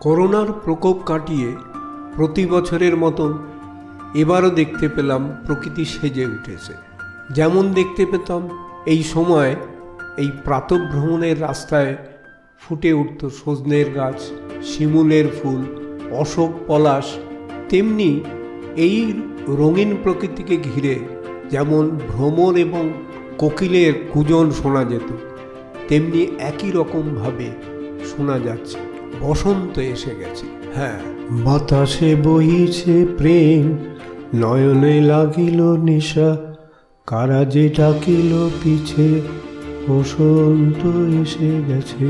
করোনার প্রকোপ কাটিয়ে প্রতি বছরের মতন এবারও দেখতে পেলাম প্রকৃতি সেজে উঠেছে। যেমন দেখতে পেতাম এই সময় এই প্রাতভ্রমণের রাস্তায় ফুটে উঠত সজনের গাছ, শিমুলের ফুল, অশোক পলাশ, তেমনি এই রঙিন প্রকৃতিকে ঘিরে যেমন ভ্রমণ এবং কোকিলের কুজন শোনা যেত, তেমনি একই রকমভাবে শোনা যাচ্ছে। বসন্ত এসে গেছে। হ্যাঁ। বাতাসে বহিছে প্রেম, নয়নে লাগিল নেশা, কারা যে ডাকিল পিছে, বসন্ত এসে গেছে।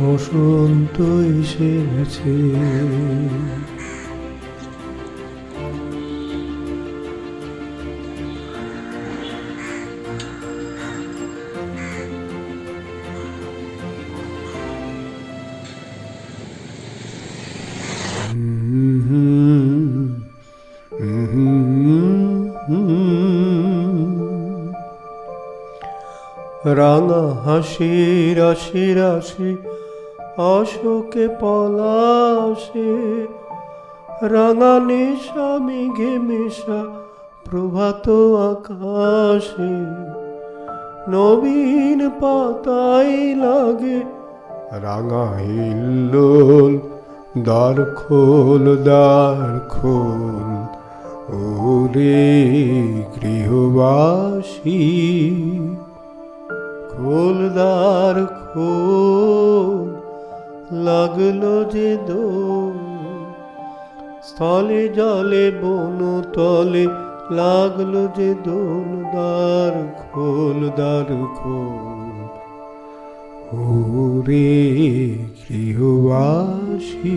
বসন্ত এসে গেছে। রাঙা হাসি, রাশি রাশি, অশোকে পলাশে। রাঙা নেশা, মেঘে মেশা, প্রভাত আকাশে। নবীন পাতাই লাগে রাঙা হিল্লোল, দ্বার খোল দ্বার খোল। ওরে গৃহবাসী, খোলদার খো লাগল যে দো স্থলে জলে বন তলে লাগল যে দোলদার খোলদার খোল। ওরে গৃহবাসী